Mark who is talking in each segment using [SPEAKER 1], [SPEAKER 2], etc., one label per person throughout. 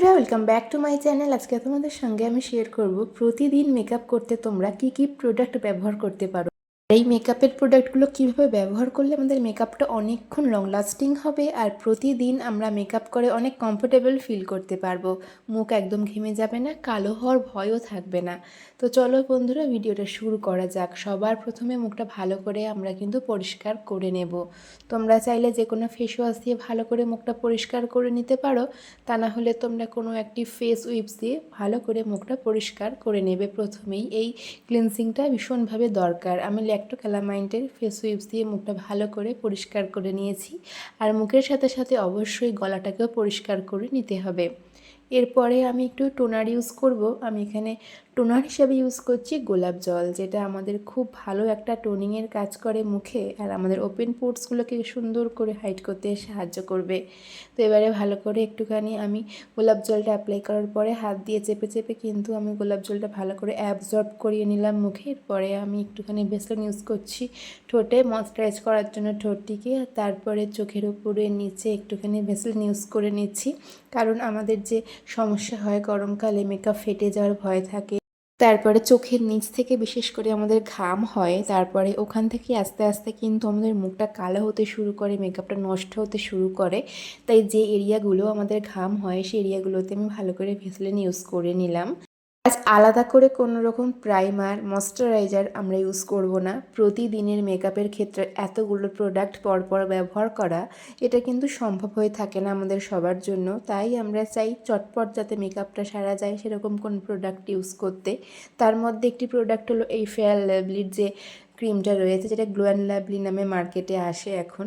[SPEAKER 1] বন্ধুরা welcome back to my channel আজকে তোমাদের সঙ্গে আমি শেয়ার করব, প্রতিদিন মেকআপ করতে তোমরা কি কি প্রোডাক্ট ব্যবহার করতে পারো? এই মেকআপের প্রোডাক্টগুলো কীভাবে ব্যবহার করলে আমাদের মেকআপটা অনেকক্ষণ লং লাস্টিং হবে আর প্রতিদিন আমরা মেকআপ করে অনেক কমফোর্টেবল ফিল করতে পারব। মুখ একদম ঘেমে যাবে না, কালো হওয়ার ভয়ও থাকবে না। তো চলো বন্ধুরা, ভিডিওটা শুরু করা যাক। সবার প্রথমে মুখটা ভালো করে আমরা কিন্তু পরিষ্কার করে নেব। তোমরা চাইলে যে কোনো ফেস ওয়াশ দিয়ে ভালো করে মুখটা পরিষ্কার করে নিতে পারো। তা না হলে তোমরা কোনো একটি ফেস উইপস দিয়ে ভালো করে মুখটা পরিষ্কার করে নেবে প্রথমেই। এই ক্লিনসিংটা ভীষণভাবে দরকার। আমি ল্যাক্টো ক্যালামাইন্টের ফেস উইপস দিয়ে মুখটা ভালো করে পরিষ্কার করে নিয়েছি। আর মুখের সাথে সাথে অবশ্যই গলাটাকেও পরিষ্কার করে নিতে হবে। এরপরে আমি একটু টোনার ইউজ করব। আমি এখানে টোনার হিসাবে ইউজ করছি গোলাপ জল, যেটা আমাদের খুব ভালো একটা টোনিংয়ের কাজ করে মুখে আর আমাদের ওপেন পোর্টসগুলোকে সুন্দর করে হাইড করতে সাহায্য করবে। তো এবারে ভালো করে একটুখানি আমি গোলাপ জলটা অ্যাপ্লাই করার পরে হাত দিয়ে চেপে চেপে কিন্তু আমি গোলাপ জলটা ভালো করে অ্যাবজর্ব করিয়ে নিলাম মুখে। এরপরে আমি একটুখানি বেসলিন ইউজ করছি ঠোঁটে ময়শ্চারাইজ করার জন্য ঠোঁটটিকে তারপরে চোখের উপরে নিচে একটুখানি ভেসলিন ইউজ করে নিচ্ছি। কারণ আমাদের যে সমস্যা হয় গরমকালে মেকআপ ফেটে যাওয়ার ভয় থাকে। তারপরে চোখের নিচ থেকে বিশেষ করে আমাদের ঘাম হয়, তারপরে ওখান থেকে আস্তে আস্তে কিন্তু আমাদের মুখটা কালো হতে শুরু করে মেকআপটা নষ্ট হতে শুরু করে। তাই যে এরিয়াগুলো আমাদের ঘাম হয়, সেই এরিয়াগুলোতে আমি ভালো করে ভেসলিন ইউজ করে নিলাম। আজ আলাদা করে কোনো রকম প্রাইমার, ময়শ্চারাইজার আমরা ইউজ করব না। প্রতিদিনের মেকআপের ক্ষেত্রে এতগুলো প্রোডাক্ট পরপর ব্যবহার করা, এটা কিন্তু সম্ভব হয়ে থাকে না আমাদের সবার জন্য। তাই আমরা চাই চটপট যাতে মেকআপটা সারা যায় সেরকম কোন প্রোডাক্ট ইউজ করতে। তার মধ্যে একটি প্রোডাক্ট হলো এই ফেয়ার লাভলির যে ক্রিমটা রয়েছে, যেটা গ্লো অ্যান্ড ল্যাভলি নামে মার্কেটে আসে এখন।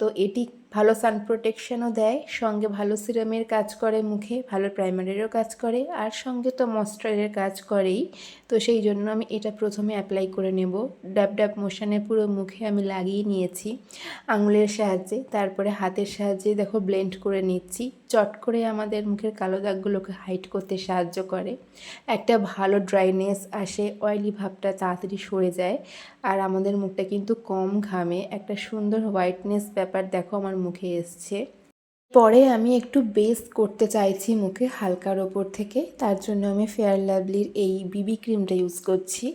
[SPEAKER 1] তো এটি ভালো সান প্রোটেকশনও দেয়, সঙ্গে ভালো সিরামের কাজ করে মুখে, ভালো প্রাইমারেরও কাজ করে, আর সঙ্গে তো ময়শ্চারের কাজ করেই। তো সেই জন্য আমি এটা প্রথমে অ্যাপ্লাই করে নেব। ডাব ডাব মোশানে পুরো মুখে আমি লাগিয়ে নিয়েছি আঙুলের সাহায্যে। তারপরে হাতের সাহায্যে দেখো ব্লেন্ড করে নিচ্ছি। চট করে আমাদের মুখের কালো দাগগুলোকে হাইট করতে সাহায্য করে। একটা ভালো ড্রাইনেস আসে অয়েলি ভাবটা তাড়াতাড়ি সরে যায়। আর আমাদের মুখটা কিন্তু কম ঘামে। একটা সুন্দর হোয়াইটনেস ব্যাপার দেখো আমার মুখে এসছে। পরে আমি একটু বেস করতে চাইছি মুখে হালকার ওপর থেকে। তার জন্য আমি ফেয়ার লাভলির এই বিবি ক্রিমটা ইউজ করছি।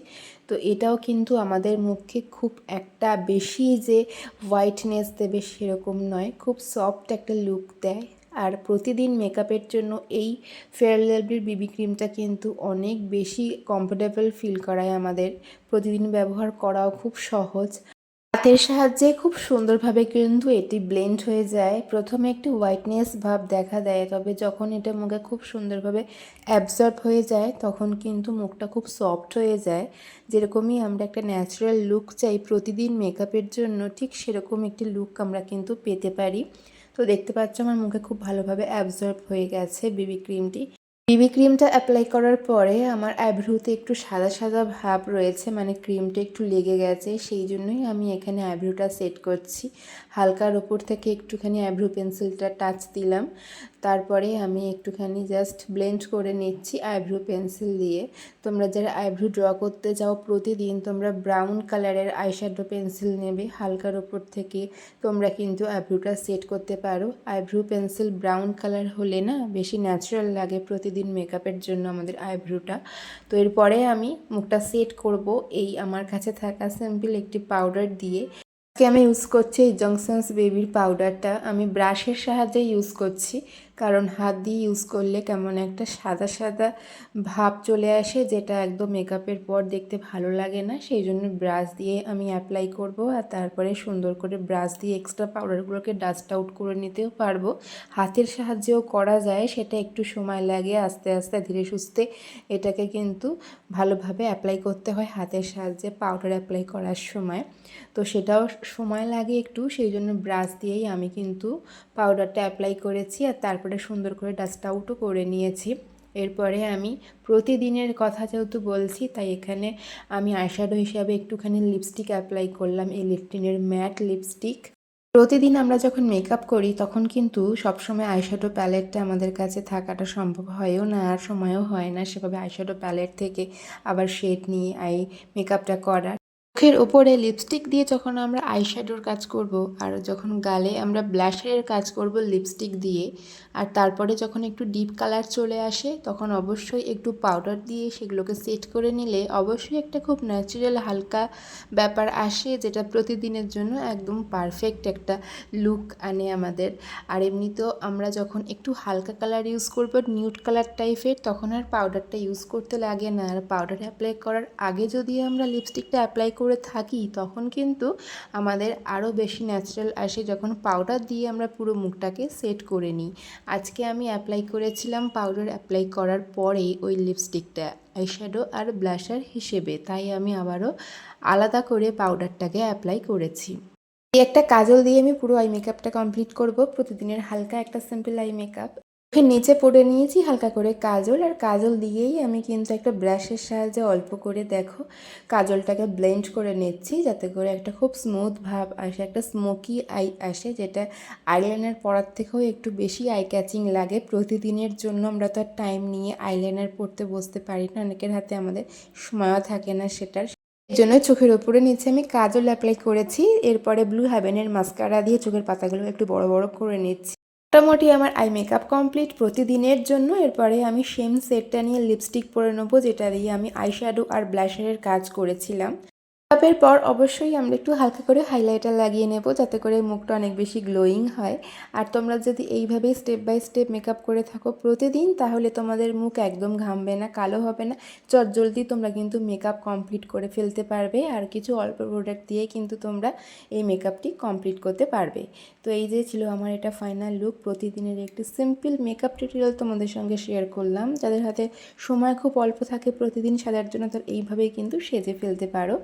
[SPEAKER 1] তো এটাও কিন্তু আমাদের মুখে খুব একটা বেশি যে হোয়াইটনেস দেবে সেরকম নয়, খুব সফট একটা লুক দেয়। আর প্রতিদিন মেকআপের জন্য এই ফেয়ার লাভলির বিবি ক্রিমটা কিন্তু অনেক বেশি কমফোর্টেবল ফিল করায় আমাদের। প্রতিদিন ব্যবহার করাও খুব সহজ। হাতের সাহায্যে খুব সুন্দরভাবে কিন্তু এটি ব্লেন্ড হয়ে যায়। প্রথমে একটু হোয়াইটনেস ভাব দেখা দেয়, তবে যখন এটা মুখে খুব সুন্দরভাবে অ্যাবজর্ব হয়ে যায়, তখন কিন্তু মুখটা খুব সফট হয়ে যায়। যেরকমই আমরা একটা ন্যাচারাল লুক চাই প্রতিদিন মেকআপের জন্য, ঠিক সেরকম একটি লুক আমরা কিন্তু পেতে পারি। তো দেখতে পাচ্ছ আমার মুখে খুব ভালোভাবে অ্যাবজর্ব হয়ে গেছে বিবি ক্রিমটি বিবি ক্রিমটা অ্যাপ্লাই করার পরে আমার আইব্রুতে একটু সাদা সাদা ভাব রয়েছে মানে ক্রিমটা একটু লেগে গেছে, সেই জন্যই আমি এখানে আইব্রুটা সেট করছি। হালকার ওপর থেকে একটুখানি আইব্রু পেন্সিলটা টাচ দিলাম। তারপরে আমি একটুখানি জাস্ট ব্লেন্ড করে নিচ্ছি আইব্রু পেন্সিল দিয়ে। তোমরা যারা আইব্রু ড্র করতে যাও প্রতিদিন, তোমরা ব্রাউন কালারের আইশ্যাডো পেন্সিল নেবে। হালকার ওপর থেকে তোমরা কিন্তু আইব্রুটা সেট করতে পারো। আইব্রু পেন্সিল ব্রাউন কালার হলে না বেশি ন্যাচারাল লাগে প্রতিদিন। মেকআপের জন্য আমাদের আইব্রোটা তো এরপরে আমি মুখটা সেট করব এই আমার কাছে থাকা সিম্পল একটি পাউডার দিয়ে। আজকে আমি ইউজ করছি এই জংশনস বেবির পাউডারটা আমি ব্রাশের সাহায্যে ইউজ করছি। কারণ হাত দিয়ে ইউজ করলে কেমন একটা সাদা সাদা ভাব চলে আসে, যেটা একদম মেকআপের পর দেখতে ভালো লাগে না। সেই জন্য ব্রাশ দিয়ে আমি অ্যাপ্লাই করব আর তারপরে সুন্দর করে ব্রাশ দিয়ে এক্সট্রা পাউডারগুলোকে ডাস্ট আউট করে নিতেও পারব। হাতের সাহায্যেও করা যায়, সেটা একটু সময় লাগে, আস্তে আস্তে ধীরে সুস্থে এটাকে কিন্তু ভালোভাবে অ্যাপ্লাই করতে হয় হাতের সাহায্যে পাউডার অ্যাপ্লাই করার সময়। তো সেটাও সময় লাগে একটু, সেই জন্য ব্রাশ দিয়েই আমি কিন্তু পাউডারটা অ্যাপ্লাই করেছি আর তারপরে সুন্দর করে ডাস্ট আউটও করে নিয়েছি। এরপরে আমি প্রতিদিনের কথা যেহেতু বলছি, তাই এখানে আমি আইশ্যাডো হিসাবে একটুখানি লিপস্টিক অ্যাপ্লাই করলাম, এই লিপটিনের ম্যাট লিপস্টিক প্রতিদিন আমরা যখন মেকআপ করি, তখন কিন্তু সবসময় আইশ্যাডো প্যালেটটা আমাদের কাছে থাকাটা সম্ভব হয়ও না, আর সময়ও হয় না সেভাবে আইশ্যাডো প্যালেট থেকে আবার শেড নিয়ে আই মেকআপটা করার। মুখের ওপরে লিপস্টিক দিয়ে যখন আমরা আইশ্যাডোর কাজ করব, আর যখন গালে আমরা ব্লাশারের কাজ করব লিপস্টিক দিয়ে, আর তারপরে যখন একটু ডিপ কালার চলে আসে, তখন অবশ্যই একটু পাউডার দিয়ে সেগুলোকে সেট করে নিলে অবশ্যই একটা খুব ন্যাচারাল হালকা ব্যাপার আসে, যেটা প্রতিদিনের জন্য একদম পারফেক্ট একটা লুক আনে আমাদের। আর এমনিতেও আমরা যখন একটু হালকা কালার ইউজ করব নিউড কালার টাইপের তখন আর পাউডারটা ইউজ করতে লাগে না। আর পাউডার অ্যাপ্লাই করার আগে যদি আমরা লিপস্টিকটা অ্যাপ্লাই করে থাকি, তখন কিন্তু আমাদের আরও বেশি ন্যাচারাল আসে যখন পাউডার দিয়ে আমরা পুরো মুখটাকে সেট করে নিই। আজকে আমি অ্যাপ্লাই করেছিলাম পাউডার অ্যাপ্লাই করার পরেই ওই লিপস্টিকটা আইশ্যাডো আর ব্লাশার হিসেবে, তাই আমি আবারও আলাদা করে পাউডারটাকে অ্যাপ্লাই করেছি। এই একটা কাজল দিয়ে আমি পুরো আই মেকআপটা কমপ্লিট করব। প্রতিদিনের হালকা একটা সিম্পল আই মেকআপ চোখের নিচে পড়ে নিয়েছি, হালকা করে কাজল। আর কাজল দিয়েই আমি কিন্তু একটা ব্রাশের সাহায্যে অল্প করে দেখো, কাজলটাকে ব্লেন্ড করে নিচ্ছি, যাতে করে একটা খুব স্মুথ ভাব আসে, একটা স্মোকি আই আসে, যেটা আইলাইনার পরার থেকেও একটু বেশি আই ক্যাচিং লাগে। প্রতিদিনের জন্য আমরা তো টাইম নিয়ে আইলাইনার পড়তে বসতে পারি না, অনেকের হাতে আমাদের সময়ও থাকে না সেটার। জন্য চোখের ওপরে নিচে আমি কাজল অ্যাপ্লাই করেছি, এরপরে ব্লু হ্যাভেনের মাস্কারা দিয়ে চোখের পাতাগুলো একটু বড় বড় করে নিচ্ছি। মোটামুটি আমার আই মেকআপ কমপ্লিট প্রতিদিনের জন্য। এরপরে আমি সেম সেটটা নিয়ে লিপস্টিক পরে নেব, যেটা দিয়ে আমি আইশ্যাডো আর ব্লাশারের কাজ করেছিলাম। মেকআপের পর অবশ্যই আমরা একটু হালকা করে হাইলাইটার লাগিয়ে নেব, যাতে করে মুখটা অনেক বেশি গ্লোয়িং হয়। আর তোমরা যদি এইভাবেই স্টেপ বাই স্টেপ মেকআপ করে থাকো প্রতিদিন, তাহলে তোমাদের মুখ একদম ঘামবে না, কালো হবে না। চটজলদি তোমরা কিন্তু মেকআপ কমপ্লিট করে ফেলতে পারবে, আর কিছু অল্প প্রোডাক্ট দিয়ে কিন্তু তোমরা এই মেকআপটি কমপ্লিট করতে পারবে। তো এই যে ছিল আমার এটা ফাইনাল লুক প্রতিদিনের একটি সিম্পল মেকআপ টিউটোরিয়াল তোমাদের সঙ্গে শেয়ার করলাম। যাদের হাতে সময় খুব অল্প থাকে প্রতিদিন সাজার জন্য তার এইভাবেই কিন্তু সেজে ফেলতে পারো।